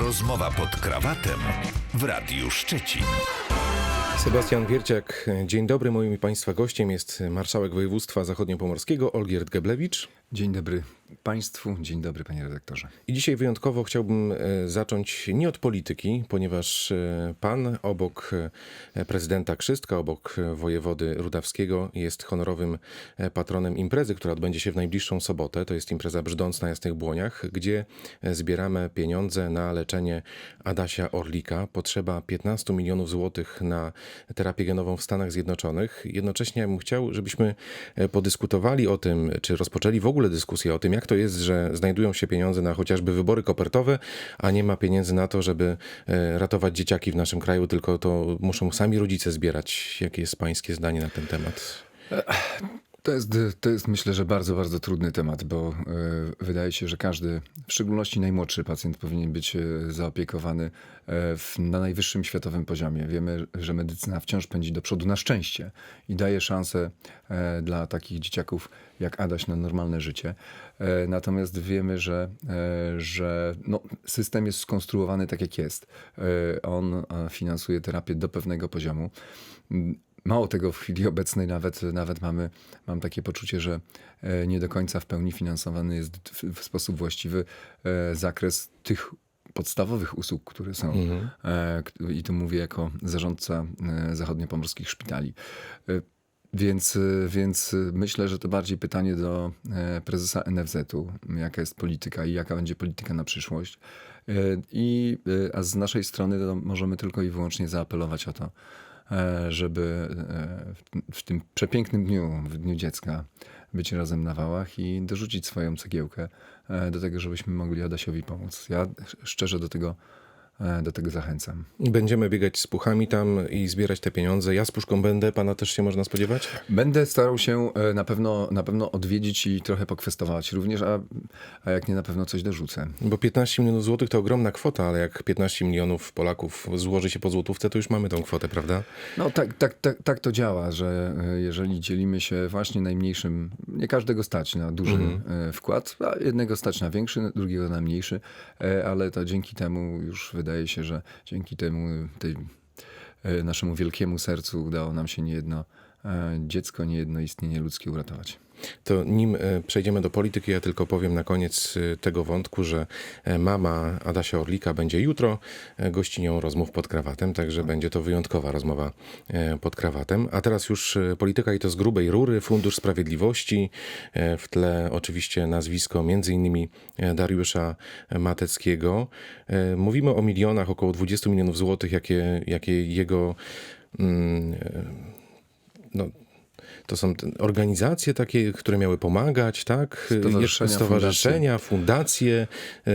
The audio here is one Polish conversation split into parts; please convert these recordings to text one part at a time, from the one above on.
Rozmowa pod krawatem w Radiu Szczecin. Sebastian Gierciak, dzień dobry. Moim i Państwa gościem jest marszałek województwa zachodniopomorskiego Olgierd Geblewicz. Dzień dobry Państwu, dzień dobry Panie redaktorze. I dzisiaj wyjątkowo chciałbym e, zacząć nie od polityki, ponieważ e, pan obok e, prezydenta Krzystka, obok wojewody Rudawskiego jest honorowym patronem imprezy, która odbędzie się w najbliższą sobotę. To jest impreza Brzdąc na Jasnych Błoniach, gdzie zbieramy pieniądze na leczenie Adasia Orlika. Potrzeba 15 milionów złotych na terapię genową w Stanach Zjednoczonych. Jednocześnie ja bym chciał, żebyśmy podyskutowali o tym, czy rozpoczęli w ogóle dyskusję o tym, jak to jest, że znajdują się pieniądze na chociażby wybory kopertowe, a nie ma pieniędzy na to, żeby e, ratować dzieciaki w naszym kraju, tylko to muszą sami rodzice zbierać. Jakie jest pańskie zdanie na ten temat? To jest, to jest myślę, że bardzo, bardzo trudny temat, bo e, wydaje się, że każdy, w szczególności najmłodszy pacjent powinien być e, zaopiekowany e, w, na najwyższym światowym poziomie. Wiemy, że medycyna wciąż pędzi do przodu na szczęście i daje szansę dla takich dzieciaków jak Adaś na normalne życie. Natomiast wiemy, że, że no, system jest skonstruowany tak, jak jest. On finansuje terapię do pewnego poziomu. Mało tego, w chwili obecnej nawet, nawet mamy, mam takie poczucie, że e, nie do końca w pełni finansowany jest w, w sposób właściwy e, zakres tych podstawowych usług, które są. E, k- I tu mówię jako zarządca e, zachodniopomorskich szpitali. E, Więc, e, więc e, myślę, że to bardziej pytanie do e, prezesa NFZ-u, jaka jest polityka i jaka będzie polityka na przyszłość. E, I, e, a z naszej strony to możemy tylko i wyłącznie zaapelować o to, e, żeby e, w- tym przepięknym dniu, w Dniu Dziecka, być razem na wałach i dorzucić swoją cegiełkę e, do tego, żebyśmy mogli Adasiowi pomóc. Ja szczerze do tego, e, do tego zachęcam. Będziemy biegać z puchami tam i zbierać te pieniądze. Ja z puszką będę, pana też się można spodziewać? Będę starał się e, na pewno, na pewno odwiedzić i trochę pokwestować również, a, a jak nie na pewno coś dorzucę. Bo 15 milionów złotych to ogromna kwota, ale jak 15 milionów Polaków złoży się po złotówce, to już mamy tą kwotę, prawda? No tak, tak, tak, tak to działa, że e, jeżeli dzielimy się właśnie najmniejszym, nie każdego stać na duży e, wkład, a jednego stać na większy, drugiego na mniejszy, e, ale to dzięki temu już wydaje się, że dzięki temu tej, e, naszemu wielkiemu sercu udało nam się niejedno e, dziecko, niejedno istnienie ludzkie uratować. To nim e, przejdziemy do polityki, ja tylko powiem na koniec e, tego wątku, że e, mama Adasia Orlika będzie jutro gościnią rozmów pod krawatem, także będzie to wyjątkowa rozmowa pod krawatem. A teraz już polityka i to z grubej rury, Fundusz Sprawiedliwości, w tle oczywiście nazwisko między innymi Dariusza Mateckiego. Mówimy o milionach, około 20 milionów złotych, jakie, jakie jego mm, no, to są organizacje takie, które miały pomagać, tak? Stowarzyszenia, Stowarzyszenia, fundacje. E,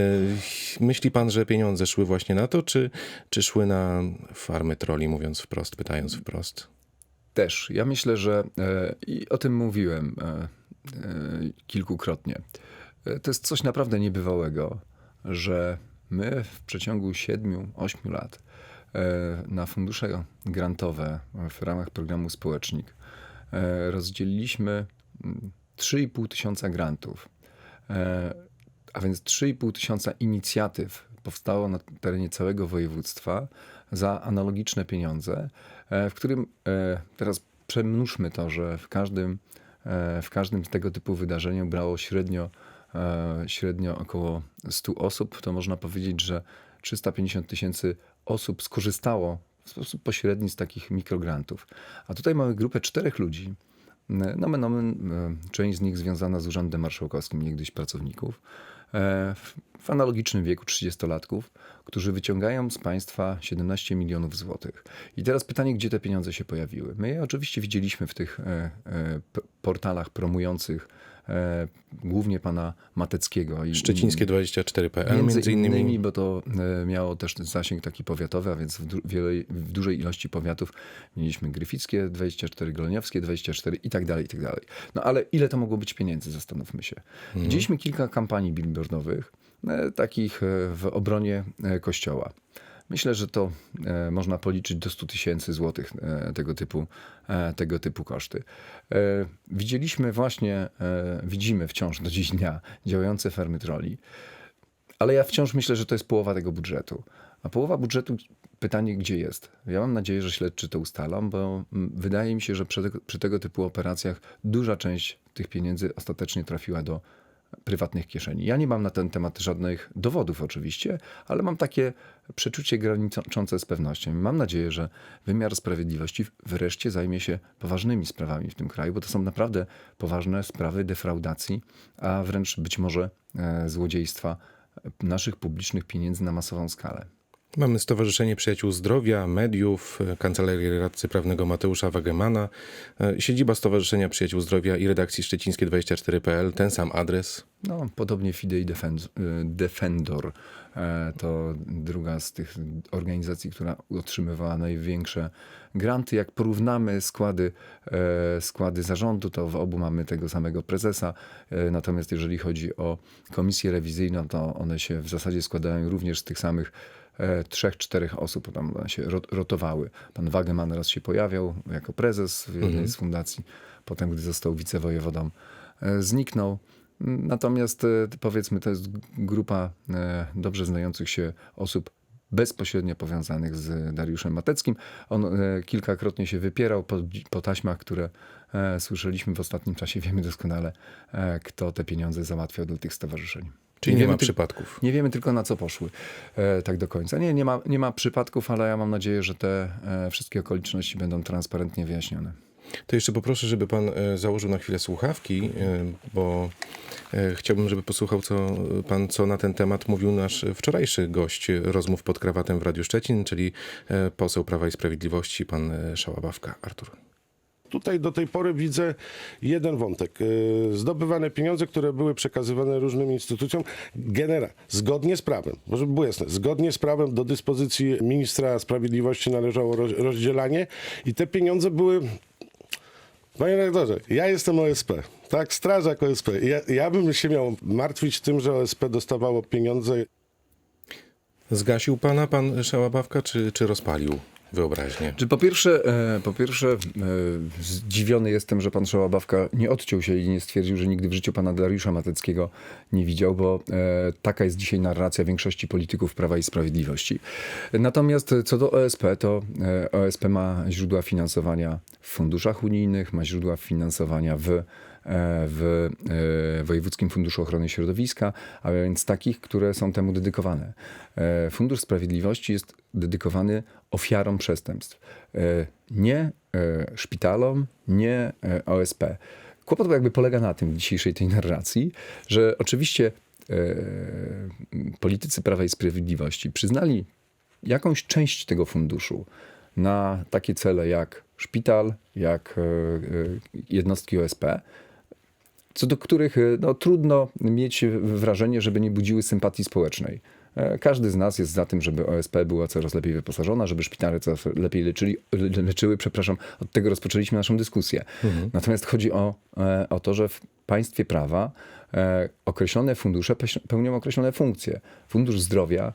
Myśli pan, że pieniądze szły właśnie na to, czy, czy szły na farmy troli, mówiąc wprost, pytając wprost? Też. Ja myślę, że e, i o tym mówiłem e, kilkukrotnie. To jest coś naprawdę niebywałego, że my w przeciągu 7-8 lat na fundusze grantowe w ramach programu Społecznik rozdzieliliśmy mm, 3,5 tysiąca grantów. E, a więc 3,5 tysiąca inicjatyw powstało na terenie całego województwa za analogiczne pieniądze, e, w którym e, teraz przemnóżmy to, że w każdym, e, w każdym z tego typu wydarzeniu brało średnio, e, średnio około 100 osób, to można powiedzieć, że 350 tysięcy osób skorzystało w sposób pośredni z takich mikrograntów. A tutaj mamy grupę czterech ludzi, Nomen omen, e, część z nich związana z Urzędem Marszałkowskim, niegdyś pracowników, e, w- analogicznym wieku 30-latków, którzy wyciągają z państwa 17 milionów złotych. I teraz pytanie, gdzie te pieniądze się pojawiły? My je oczywiście widzieliśmy w tych e, e, portalach promujących e, głównie pana Mateckiego. I, Szczecińskie 24.pl Między, między innymi. innymi, bo to e, miało też zasięg taki powiatowy, a więc w, du- w dużej ilości powiatów mieliśmy Gryfickie 24, Goleniowskie 24 i tak dalej, i tak dalej. No ale ile to mogło być pieniędzy, zastanówmy się. Widzieliśmy kilka kampanii billboardowych, e, takich e, w obronie e, kościoła. Myślę, że to e, można policzyć do 100 tysięcy złotych e, tego typu, e, tego typu koszty. Widzieliśmy właśnie, widzimy wciąż do dziś dnia działające fermy troli. Ale ja wciąż myślę, że to jest połowa tego budżetu. A połowa budżetu, pytanie gdzie jest? Ja mam nadzieję, że śledczy to ustalą, bo mm, wydaje mi się, że przy przy tego typu operacjach duża część tych pieniędzy ostatecznie trafiła do prywatnych kieszeni. Ja nie mam na ten temat żadnych dowodów oczywiście, ale mam takie przeczucie graniczące z pewnością. Mam nadzieję, że wymiar sprawiedliwości wreszcie zajmie się poważnymi sprawami w tym kraju, bo to są naprawdę poważne sprawy defraudacji, a wręcz być może e, złodziejstwa naszych publicznych pieniędzy na masową skalę. Mamy Stowarzyszenie Przyjaciół Zdrowia, Mediów, e, Kancelarię Radcy Prawnego Mateusza Wagemana, e, siedziba Stowarzyszenia Przyjaciół Zdrowia i redakcji szczecińskie24.pl, ten sam adres. No, podobnie Fidei y, Defendor e, to druga z tych organizacji, która otrzymywała największe granty. Jak porównamy składy, e, składy zarządu, to w obu mamy tego samego prezesa. E, Natomiast jeżeli chodzi o komisję rewizyjną, to one się w zasadzie składają również z tych samych e, trzech, czterech osób tam się ro- rotowały. Pan Wageman raz się pojawiał jako prezes w jednej z fundacji, potem gdy został wicewojewodą e, zniknął. Natomiast e, powiedzmy, to jest grupa e, dobrze znających się osób bezpośrednio powiązanych z Dariuszem Mateckim. On e, kilkakrotnie się wypierał po, po taśmach, które e, słyszeliśmy w ostatnim czasie. Wiemy doskonale, e, kto te pieniądze załatwiał do tych stowarzyszeń. Czyli nie ma wiemy tyl- przypadków. Nie wiemy tylko na co poszły e, tak do końca. Nie, nie ma, nie ma przypadków, ale ja mam nadzieję, że te e, wszystkie okoliczności będą transparentnie wyjaśnione. To jeszcze poproszę, żeby pan e, założył na chwilę słuchawki, e, bo e, chciałbym, żeby posłuchał co pan, co na ten temat mówił nasz wczorajszy gość rozmów pod krawatem w Radiu Szczecin, czyli poseł Prawa i Sprawiedliwości, pan Szałabawka, Artur. Tutaj do tej pory widzę jeden wątek. Yy, Zdobywane pieniądze, które były przekazywane różnym instytucjom, genera, zgodnie z prawem, może było jasne, zgodnie z prawem do dyspozycji ministra sprawiedliwości należało roz- rozdzielanie i te pieniądze były Panie redaktorze, ja jestem OSP, tak, strażak OSP. Ja, ja bym się miał martwić tym, że OSP dostawało pieniądze Zgasił pana pan Szałabawka, czy, czy rozpalił wyobraźnię? Czy po pierwsze, e, po pierwsze e, zdziwiony jestem, że pan Szałabawka nie odciął się i nie stwierdził, że nigdy w życiu pana Dariusza Mateckiego nie widział, bo e, taka jest dzisiaj narracja większości polityków Prawa i Sprawiedliwości. Natomiast co do OSP, to OSP ma źródła finansowania w funduszach unijnych, ma źródła finansowania w w e, Wojewódzkim Funduszu Ochrony Środowiska, a więc takich, które są temu dedykowane. E, Fundusz Sprawiedliwości jest dedykowany ofiarom przestępstw, e, nie e, szpitalom, nie e, OSP. Kłopot jakby polega na tym w dzisiejszej tej narracji, że oczywiście e, politycy Prawa i Sprawiedliwości przyznali jakąś część tego funduszu na takie cele jak szpital, jak e, e, jednostki OSP, co do których e, no, trudno mieć wrażenie, żeby nie budziły sympatii społecznej. E, Każdy z nas jest za tym, żeby OSP była coraz lepiej wyposażona, żeby szpitale coraz lepiej leczyli, le- leczyły. Przepraszam, od tego rozpoczęliśmy naszą dyskusję. Natomiast chodzi o, e, o to, że w państwie prawa określone fundusze pełnią określone funkcje. Fundusz Zdrowia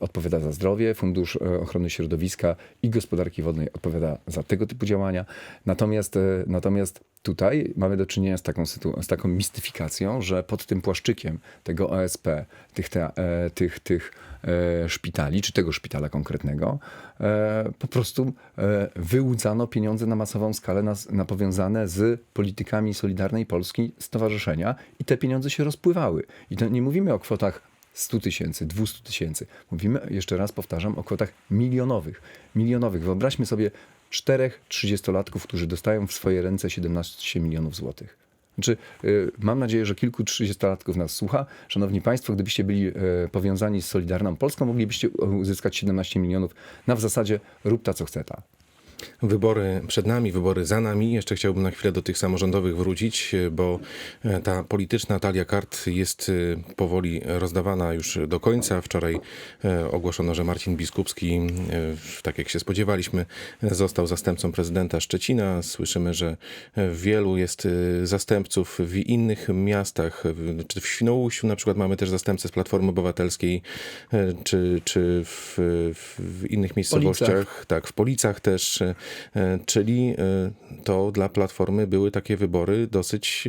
odpowiada za zdrowie, Fundusz e, Ochrony Środowiska i Gospodarki Wodnej odpowiada za tego typu działania. Natomiast, e, natomiast tutaj mamy do czynienia z taką, z taką mistyfikacją, że pod tym płaszczykiem tego OSP, tych, te, e, tych, tych e, szpitali, czy tego szpitala konkretnego, e, po prostu e, wyłudzano pieniądze na masową skalę na, na powiązane z politykami Solidarnej Polski Stowarzyszenia i te pieniądze się rozpływały. I to nie mówimy o kwotach 100 tysięcy, 200 tysięcy. Mówimy, jeszcze raz powtarzam, o kwotach milionowych. Milionowych. Wyobraźmy sobie czterech 30-latków, którzy dostają w swoje ręce 17 milionów złotych. Znaczy, y, mam nadzieję, że kilku 30-latków nas słucha. Szanowni Państwo, gdybyście byli e, powiązani z Solidarną Polską, moglibyście uzyskać 17 milionów na w zasadzie rób ta, co chce ta. Wybory przed nami, wybory za nami. Jeszcze chciałbym na chwilę do tych samorządowych wrócić, bo e, ta polityczna talia kart jest e, powoli rozdawana już do końca. Wczoraj e, ogłoszono, że Marcin Biskupski, tak jak się spodziewaliśmy, został zastępcą prezydenta Szczecina. Słyszymy, że wielu jest zastępców w innych miastach, czy w Świnoujściu na przykład mamy też zastępcę z Platformy Obywatelskiej, czy, czy w, w, innych miejscowościach. Tak, w Policach też, czyli e, to dla Platformy były takie wybory dosyć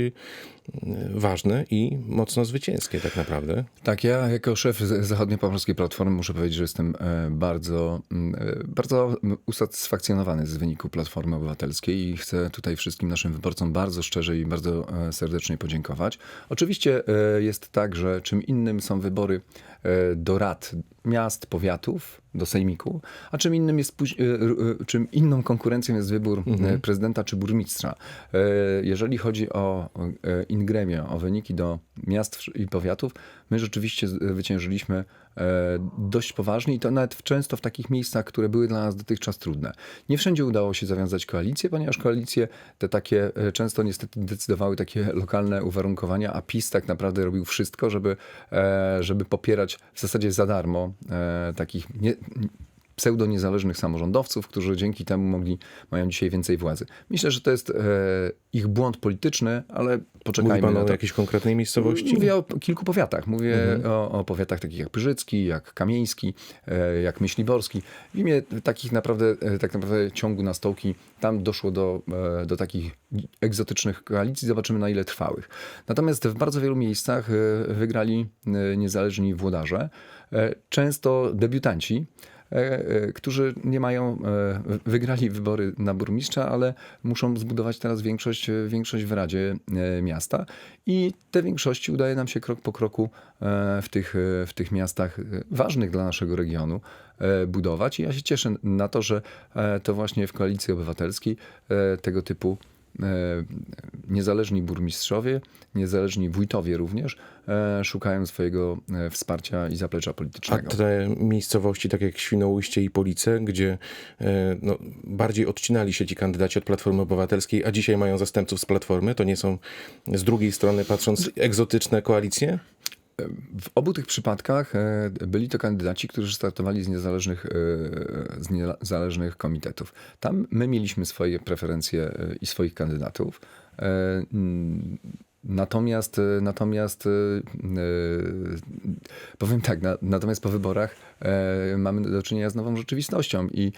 ważne i mocno zwycięskie tak naprawdę. Tak, ja jako szef zachodniopomorskiej platformy muszę powiedzieć, że jestem e, bardzo, e, bardzo usatysfakcjonowany z wyniku Platformy Obywatelskiej i chcę tutaj wszystkim naszym wyborcom bardzo szczerze i bardzo e, serdecznie podziękować. Oczywiście jest tak, że czym innym są wybory do rad miast, powiatów, do sejmiku, a czym innym jest czym inną konkurencją jest wybór e, prezydenta czy burmistrza. Jeżeli chodzi o ingremię, o wyniki do miast i powiatów, my rzeczywiście zwyciężyliśmy e, dość poważnie i to nawet często w takich miejscach, które były dla nas dotychczas trudne. Nie wszędzie udało się zawiązać koalicję, ponieważ koalicje te takie e, często niestety decydowały takie lokalne uwarunkowania, a PiS tak naprawdę robił wszystko, żeby, e, żeby popierać w zasadzie za darmo takich nie, pseudo-niezależnych samorządowców, którzy dzięki temu mogli, mają dzisiaj więcej władzy. Myślę, że to jest e, ich błąd polityczny, ale Mówi poczekajmy pan na o to. jakiejś konkretnej miejscowości? Mówię o kilku powiatach. Mówię Mhm. o, o powiatach takich jak Pyrzycki, jak Kamieński, e, jak Myśliborski. W imię takich naprawdę, e, tak naprawdę ciągu na stołki, tam doszło do, e, do takich egzotycznych koalicji. Zobaczymy na ile trwałych. Natomiast w bardzo wielu miejscach e, wygrali e, niezależni włodarze, często debiutanci którzy nie mają, e, wygrali wybory na burmistrza, ale muszą zbudować teraz większość, e, większość w Radzie e, Miasta. I te większości udaje nam się krok po kroku e, w tych, e, w tych miastach e, ważnych dla naszego regionu e, budować. I ja się cieszę na to, że e, to właśnie w Koalicji Obywatelskiej e, tego typu e, niezależni burmistrzowie, niezależni wójtowie również e, szukają swojego e, wsparcia i zaplecza A politycznego. te miejscowości, tak jak Świnoujście i Police, gdzie e, no, bardziej odcinali się ci kandydaci od Platformy Obywatelskiej, a dzisiaj mają zastępców z Platformy, to nie są z drugiej strony patrząc egzotyczne koalicje? W obu tych przypadkach e, byli to kandydaci, którzy startowali z niezależnych, e, z niezależnych komitetów. Tam my mieliśmy swoje preferencje e, i swoich kandydatów. Natomiast, natomiast powiem tak, na, natomiast po wyborach mamy do czynienia z nową rzeczywistością i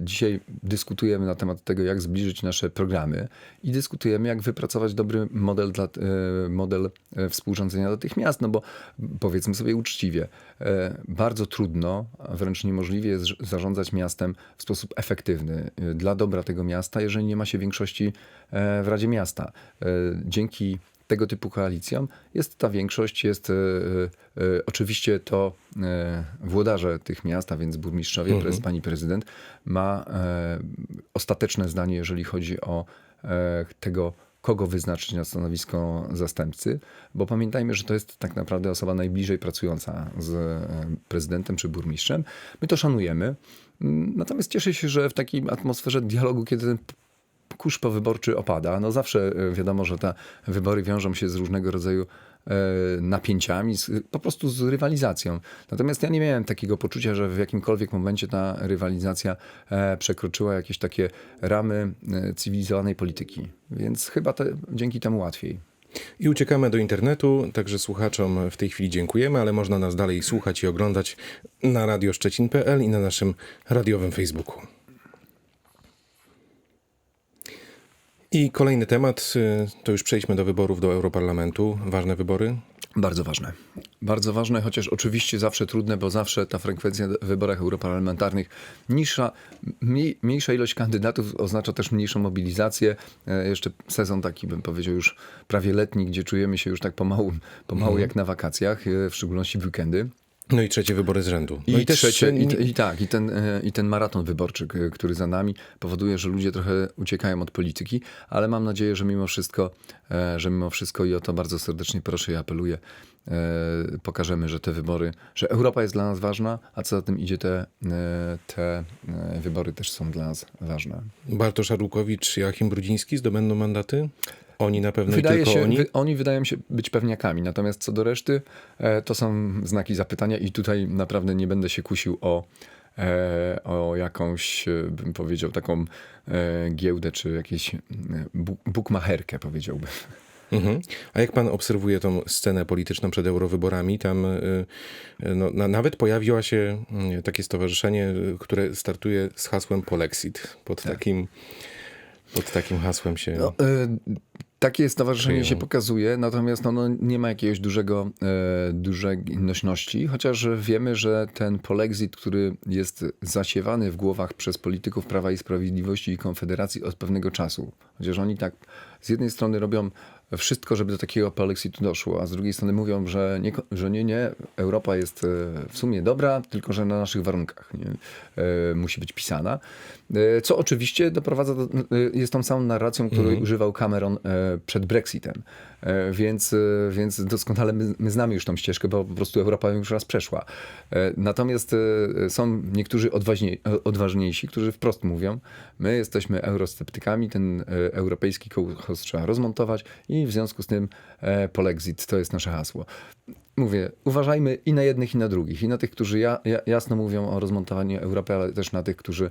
dzisiaj dyskutujemy na temat tego, jak zbliżyć nasze programy i dyskutujemy, jak wypracować dobry model, dla, e, model e, współrządzenia do tych miast, no bo powiedzmy sobie uczciwie, e, bardzo trudno, wręcz niemożliwie jest zarządzać miastem w sposób efektywny e, dla dobra tego miasta, jeżeli nie ma się większości e, w Radzie Miasta. E, Dzięki tego typu koalicjom jest ta większość, jest e, e, oczywiście to e, włodarze tych miast, a więc burmistrzowie, prez, pani prezydent, ma e, ostateczne zdanie, jeżeli chodzi o e, tego, kogo wyznaczyć na stanowisko zastępcy, bo pamiętajmy, że to jest tak naprawdę osoba najbliżej pracująca z e, prezydentem czy burmistrzem. My to szanujemy. Natomiast cieszę się, że w takiej atmosferze dialogu, kiedy ten kurz powyborczy opada. No zawsze e, wiadomo, że te wybory wiążą się z różnego rodzaju e, napięciami, po prostu z rywalizacją. Natomiast ja nie miałem takiego poczucia, że w jakimkolwiek momencie ta rywalizacja e, przekroczyła jakieś takie ramy cywilizowanej polityki. Więc chyba te, dzięki temu łatwiej. I uciekamy do internetu, także słuchaczom w tej chwili dziękujemy, ale można nas dalej słuchać i oglądać na radioszczecin.pl i na naszym radiowym Facebooku. I kolejny temat, y, to już przejdźmy do wyborów do Europarlamentu. Ważne wybory. Bardzo ważne. Bardzo ważne, chociaż oczywiście zawsze trudne, bo zawsze ta frekwencja w wyborach europarlamentarnych niższa, mniej, mniejsza ilość kandydatów oznacza też mniejszą mobilizację. E, Jeszcze sezon taki, bym powiedział, już prawie letni, gdzie czujemy się już tak pomału, pomału jak na wakacjach, e, w szczególności w weekendy. No i trzecie wybory z rzędu. I, No i trzecie, y, i, i tak, i ten, e, i ten maraton wyborczy, k- który za nami powoduje, że ludzie trochę uciekają od polityki, ale mam nadzieję, że mimo wszystko, e, że mimo wszystko i o to bardzo serdecznie proszę i apeluję, e, pokażemy, że te wybory, że Europa jest dla nas ważna, a co za tym idzie, te, e, te e, wybory też są dla nas ważne. Bartosz Arłukowicz, Joachim Brudziński zdobędą mandaty? Oni na pewno i Wydaje tylko się, oni? Wy, oni wydają się być pewniakami, natomiast co do reszty, e, to są znaki zapytania i tutaj naprawdę nie będę się kusił o, e, o jakąś, e, bym powiedział, taką giełdę, czy jakieś bu, bukmacherkę, powiedziałbym. Mhm. A jak pan obserwuje tą scenę polityczną przed eurowyborami, tam no, na, nawet pojawiło się y, takie stowarzyszenie, które startuje z hasłem Polexit. Pod, takim, pod takim hasłem się... No, Takie stowarzyszenie Kryją. się pokazuje, natomiast no, no, nie ma jakiegoś dużego, e, dużej nośności, chociaż wiemy, że ten polexit, który jest zasiewany w głowach przez polityków Prawa i Sprawiedliwości i Konfederacji od pewnego czasu, chociaż oni tak z jednej strony robią wszystko, żeby do takiego polexitu doszło, a z drugiej strony mówią, że nie, że nie, nie, Europa jest e, w sumie dobra, tylko że na naszych warunkach nie, e, musi być pisana. E, Co oczywiście doprowadza do, e, jest tą samą narracją, której używał Cameron e, przed Brexitem. Więc, więc doskonale my, my znamy już tą ścieżkę, bo po prostu Europa już raz przeszła. Natomiast są niektórzy odważniej, odważniejsi, którzy wprost mówią, my jesteśmy eurosceptykami, ten europejski kołchoz trzeba rozmontować i w związku z tym polexit to jest nasze hasło. Mówię, uważajmy i na jednych, i na drugich. I na tych, którzy ja, ja, jasno mówią o rozmontowaniu Europy, ale też na tych, którzy e,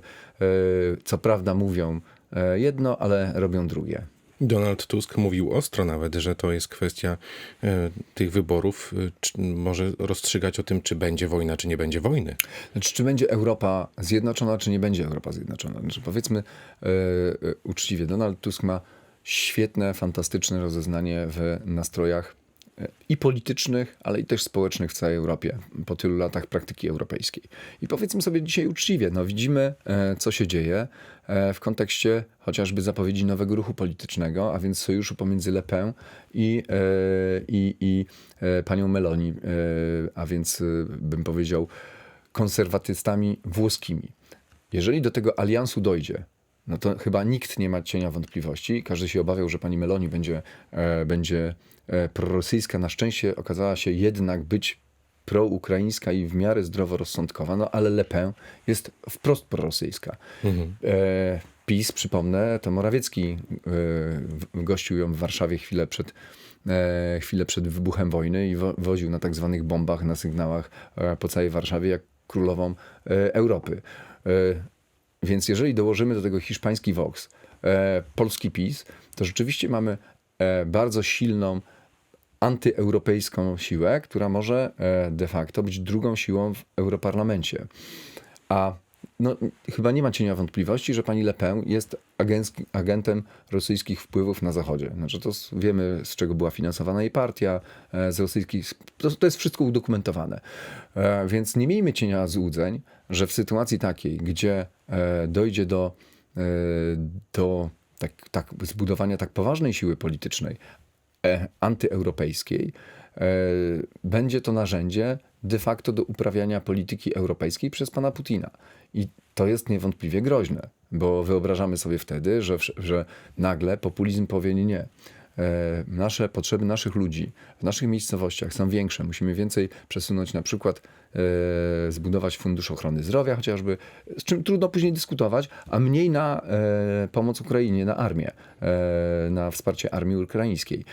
co prawda mówią e, jedno, ale robią drugie. Donald Tusk mówił ostro nawet, że to jest kwestia e, tych wyborów. Czy, może rozstrzygać o tym, czy będzie wojna, czy nie będzie wojny. Znaczy, czy będzie Europa zjednoczona, czy nie będzie Europa zjednoczona? Znaczy, powiedzmy uczciwie, Donald Tusk ma świetne, fantastyczne rozeznanie w nastrojach i politycznych, ale i też społecznych w całej Europie po tylu latach praktyki europejskiej. I powiedzmy sobie dzisiaj uczciwie, no widzimy, e, co się dzieje e, w kontekście chociażby zapowiedzi nowego ruchu politycznego, a więc sojuszu pomiędzy Le Pen i, e, i, i e, panią Meloni, e, a więc e, bym powiedział konserwatystami włoskimi. Jeżeli do tego aliansu dojdzie, no to chyba nikt nie ma cienia wątpliwości. Każdy się obawiał, że pani Meloni będzie, e, będzie e, prorosyjska. Na szczęście okazała się jednak być proukraińska i w miarę zdroworozsądkowa, no ale Le Pen jest wprost prorosyjska. E, PiS, przypomnę, to Morawiecki e, gościł ją w Warszawie chwilę przed, e, chwilę przed wybuchem wojny i wo, woził na tak zwanych bombach, na sygnałach e, po całej Warszawie jak królową e, Europy. E, więc jeżeli dołożymy do tego hiszpański Vox, e, polski PiS, to rzeczywiście mamy e, bardzo silną antyeuropejską siłę, która może e, de facto być drugą siłą w Europarlamencie. A no, chyba nie ma cienia wątpliwości, że pani Le Pen jest agentem rosyjskich wpływów na Zachodzie. Znaczy to wiemy, z czego była finansowana jej partia, e, z rosyjskich. To, to jest wszystko udokumentowane. E, Więc nie miejmy cienia złudzeń, że w sytuacji takiej, gdzie dojdzie do, do tak, tak, zbudowania tak poważnej siły politycznej, antyeuropejskiej, e, będzie to narzędzie de facto do uprawiania polityki europejskiej przez pana Putina. I to jest niewątpliwie groźne, bo wyobrażamy sobie wtedy, że, że nagle populizm powie nie, nie. E, Nasze potrzeby naszych ludzi w naszych miejscowościach są większe. Musimy więcej przesunąć, na przykład e, zbudować fundusz ochrony zdrowia chociażby, z czym trudno później dyskutować, a mniej na e, pomoc Ukrainie, na armię, e, na wsparcie armii ukraińskiej.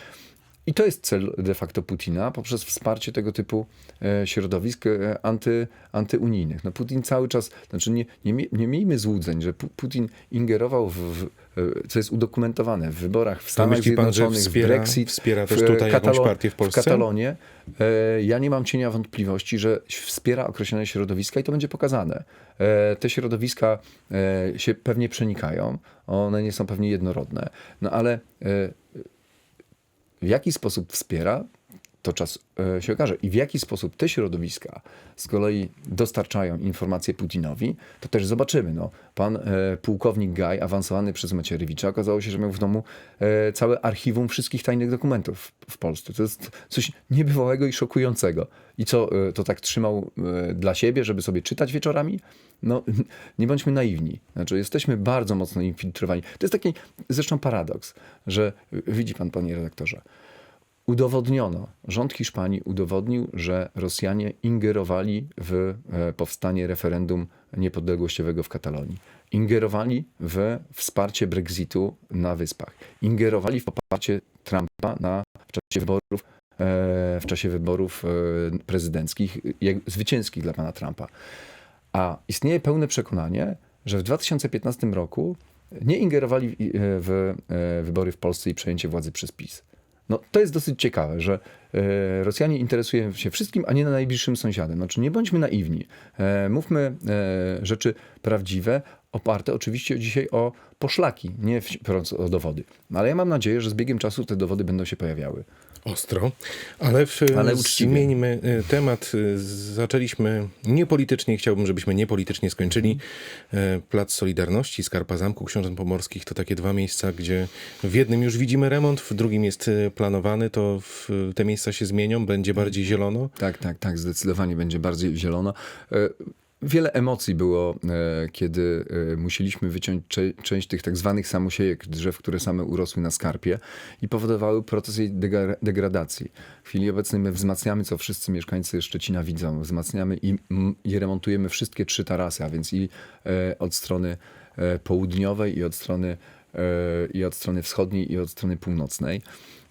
I to jest cel de facto Putina poprzez wsparcie tego typu e, środowisk e, anty, antyunijnych. No Putin cały czas, znaczy nie, nie, nie miejmy złudzeń, że Pu- Putin ingerował w, w, e, co jest udokumentowane w wyborach w Stanach pan, Zjednoczonych, wspiera- w Brexit, wspiera też w tutaj jakąś Katalo- partię w Polsce? Katalonie. E, Ja nie mam cienia wątpliwości, że wspiera określone środowiska i to będzie pokazane. Te środowiska się pewnie przenikają, one nie są pewnie jednorodne, no ale w jaki sposób wspiera, to czas e, się okaże. I w jaki sposób te środowiska z kolei dostarczają informacje Putinowi, to też zobaczymy. No, pan e, pułkownik Gaj, awansowany przez Macierewicza, okazało się, że miał w domu e, całe archiwum wszystkich tajnych dokumentów w, Polsce. To jest coś niebywałego i szokującego. I co, to tak trzymał dla siebie, żeby sobie czytać wieczorami? No, nie bądźmy naiwni. Znaczy, jesteśmy bardzo mocno infiltrowani. To jest taki zresztą paradoks, że e, widzi pan, panie redaktorze, udowodniono, rząd Hiszpanii udowodnił, że Rosjanie ingerowali w e, powstanie referendum niepodległościowego w Katalonii. Ingerowali w wsparcie Brexitu na Wyspach. Ingerowali w poparcie Trumpa na, w czasie wyborów, e, w czasie wyborów e, prezydenckich, zwycięskich dla pana Trumpa. A istnieje pełne przekonanie, że w 2015 roku nie ingerowali w, w e, wybory w Polsce i przejęcie władzy przez PiS. No, to jest dosyć ciekawe, że e, Rosjanie interesują się wszystkim, a nie na najbliższym sąsiadem. Znaczy, nie bądźmy naiwni. E, mówmy e, rzeczy prawdziwe. oparte oczywiście dzisiaj o poszlaki, nie wprost o dowody. Ale ja mam nadzieję, że z biegiem czasu te dowody będą się pojawiały. Ostro, ale, w, Ale uczciwie. zmieńmy y, temat. Y, Zaczęliśmy niepolitycznie, chciałbym, żebyśmy niepolitycznie skończyli. E, Plac Solidarności, Skarpa Zamku Książąt Pomorskich to takie dwa miejsca, gdzie w jednym już widzimy remont, w drugim jest planowany, to te miejsca się zmienią, będzie bardziej zielono. Tak, tak, tak, zdecydowanie będzie bardziej zielono. Wiele emocji było, e, kiedy e, musieliśmy wyciąć część tych tak zwanych samosiejek drzew, które same urosły na skarpie i powodowały proces jej degra- degradacji. W chwili obecnej my wzmacniamy, co wszyscy mieszkańcy Szczecina widzą, wzmacniamy i, i remontujemy wszystkie trzy tarasy, a więc i e, od strony południowej, i od strony, i od strony wschodniej, i od strony północnej.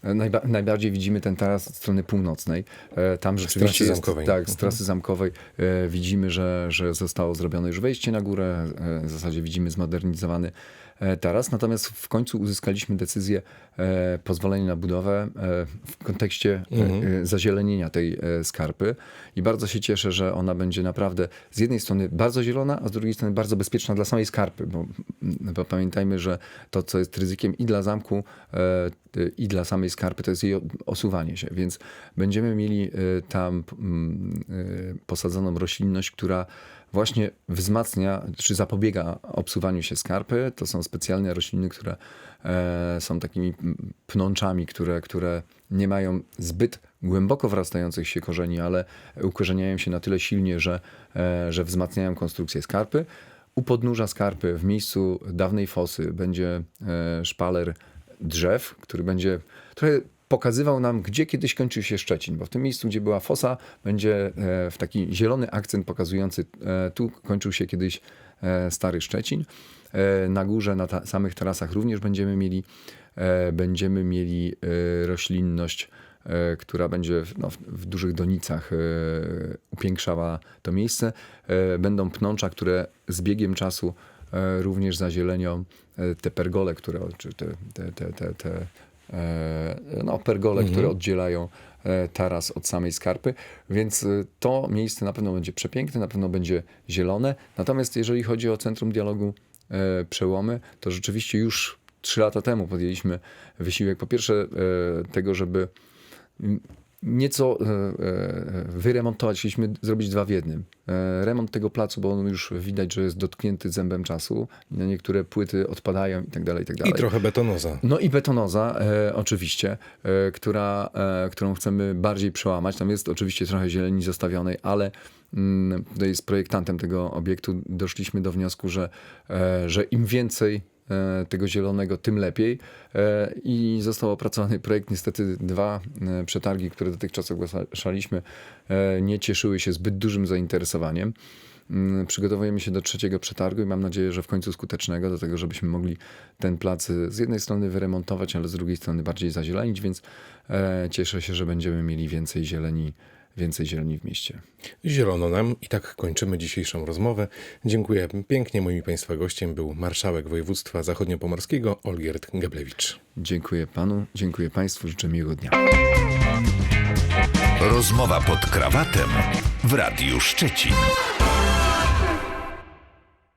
E, Najba- najbardziej widzimy ten taras od strony północnej. E, Tam rzeczywiście jest, zamkowej. tak, z trasy zamkowej e, widzimy, że, że zostało zrobione już wejście na górę. W zasadzie widzimy zmodernizowany e, taras. Natomiast w końcu uzyskaliśmy decyzję e, pozwolenia na budowę e, w kontekście e, zazielenienia tej skarpy. I bardzo się cieszę, że ona będzie naprawdę z jednej strony bardzo zielona, a z drugiej strony bardzo bezpieczna dla samej skarpy, bo, bo pamiętajmy, że to, co jest ryzykiem i dla zamku, i dla samej skarpy, to jest jej osuwanie się. Więc będziemy mieli tam mm, posadzoną roślinność, która właśnie wzmacnia, czy zapobiega obsuwaniu się skarpy. To są specjalne rośliny, które e, są takimi pnączami, które, które nie mają zbyt głęboko wrastających się korzeni, ale ukorzeniają się na tyle silnie, że, e, że wzmacniają konstrukcję skarpy. U podnóża skarpy w miejscu dawnej fosy będzie e, szpaler drzew, który będzie trochę pokazywał nam, gdzie kiedyś kończył się Szczecin, bo w tym miejscu, gdzie była fosa, będzie e, w taki zielony akcent pokazujący, e, tu kończył się kiedyś e, stary Szczecin. Na górze, na ta, samych tarasach również będziemy mieli, będziemy mieli roślinność, która będzie w, no, w, dużych donicach upiększała to miejsce. Będą pnącza, które z biegiem czasu również zazielenią te pergole, które, czy te, te, te, te, te no, pergole, które oddzielają e, taras od samej skarpy, więc e, to miejsce na pewno będzie przepiękne, na pewno będzie zielone. Natomiast jeżeli chodzi o Centrum Dialogu e, Przełomy, to rzeczywiście już trzy lata temu podjęliśmy wysiłek, po pierwsze e, tego, żeby nieco e, e, wyremontować, chcieliśmy zrobić dwa w jednym. E, Remont tego placu, bo on już widać, że jest dotknięty zębem czasu na niektóre płyty odpadają i tak dalej, i tak dalej. I trochę betonoza. No i betonoza, e, oczywiście, e, która, e, którą chcemy bardziej przełamać. Tam jest oczywiście trochę zieleni zostawionej, ale mm, tutaj z projektantem tego obiektu doszliśmy do wniosku, że, e, że im więcej tego zielonego, tym lepiej. E, I został opracowany projekt. Niestety dwa e, przetargi, które dotychczas ogłaszaliśmy, e, nie cieszyły się zbyt dużym zainteresowaniem. Mm, Przygotowujemy się do trzeciego przetargu i mam nadzieję, że w końcu skutecznego, do tego, żebyśmy mogli ten plac z jednej strony wyremontować, ale z drugiej strony bardziej zazielenić, więc e, cieszę się, że będziemy mieli więcej zieleni, więcej zieleni w mieście. Zielono nam i tak kończymy dzisiejszą rozmowę. Dziękuję pięknie. Moim Państwa gościem był marszałek województwa zachodniopomorskiego Olgierd Geblewicz. Dziękuję panu, dziękuję państwu, życzę miłego dnia. Rozmowa pod krawatem w Radiu Szczecin.